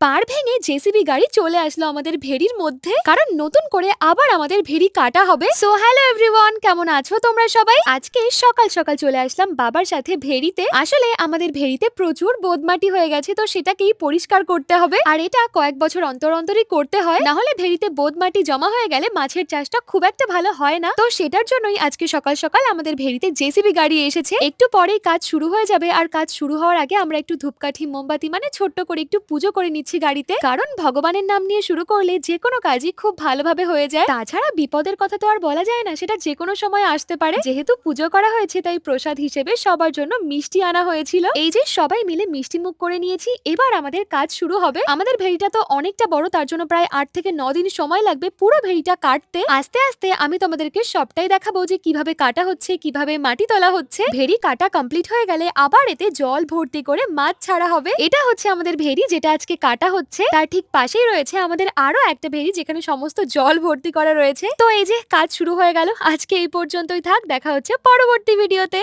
পাড় ভেঙে জেসিবি গাড়ি চলে আসলো আমাদের ভেরির মধ্যে। কারণ নতুন করে আবার আমাদের ভেরি কাটা হবে। সো হ্যালো এভরিওয়ান কেমন আছো তোমরা সবাই? আজকে সকাল সকাল চলে আসলাম বাবার সাথে ভেরিতে। আসলে আমাদের ভেরিতে প্রচুর বোদমাটি হয়ে গেছে, তো সেটাকেই পরিষ্কার করতে হবে। আর এটা কয়েক বছর অন্তর অন্তরই করতে হয়। না হলে ভেরিতে বোদমাটি জমা হয়ে গেলে মাছের চাষটা খুব একটা ভালো হয় না। তো সেটার জন্যই আজকে সকাল সকাল আমাদের ভেরিতে জেসিবি গাড়ি এসেছে। একটু পরেই কাজ শুরু হয়ে যাবে। আর কাজ শুরু হওয়ার আগে আমরা একটু ধূপকাঠি, মোমবাতি মানে ছোট্ট করে একটু পুজো করে নিচ্ছি। গাড়িতে। কারণ ভগবানের নাম নিয়ে শুরু করলে যে কোনো কাজই খুব ভালোভাবে হয়ে যায়। তাছাড়া বিপদের কথা তো আর বলা যায় না, সেটা যে কোনো সময় আসতে পারে। যেহেতু পুজো করা হয়েছে, তাই প্রসাদ হিসেবে সবার জন্য মিষ্টি আনা হয়েছিল। এই যে সবাই মিলে মিষ্টি মুখ করে নিয়েছি, এবার আমাদের কাজ শুরু হবে। আমাদের ভেড়িটা তো অনেকটা বড়, তার জন্য প্রায় আট থেকে ন দিন সময় লাগবে পুরো ভেড়িটা কাটতে। আস্তে আস্তে আমি তোমাদেরকে সবটাই দেখাবো যে কীভাবে কাটা হচ্ছে, কীভাবে মাটি তোলা হচ্ছে। ভেড়ি কাটা কমপ্লিট হয়ে গেলে আবার এতে জল ভর্তি করে মাছ ছাড়া হবে। এটা হচ্ছে আমাদের ভেড়ি, যেটা আজকে কাটা হচ্ছে, তার ঠিক পাশেই রয়েছে আমাদের আরও একটা ভেরি যেখানে সমস্ত জল ভর্তি করা রয়েছে। তো এই যে কাজ শুরু হয়ে গেল, আজকে এই পর্যন্তই থাক, দেখা হচ্ছে পরবর্তী ভিডিওতে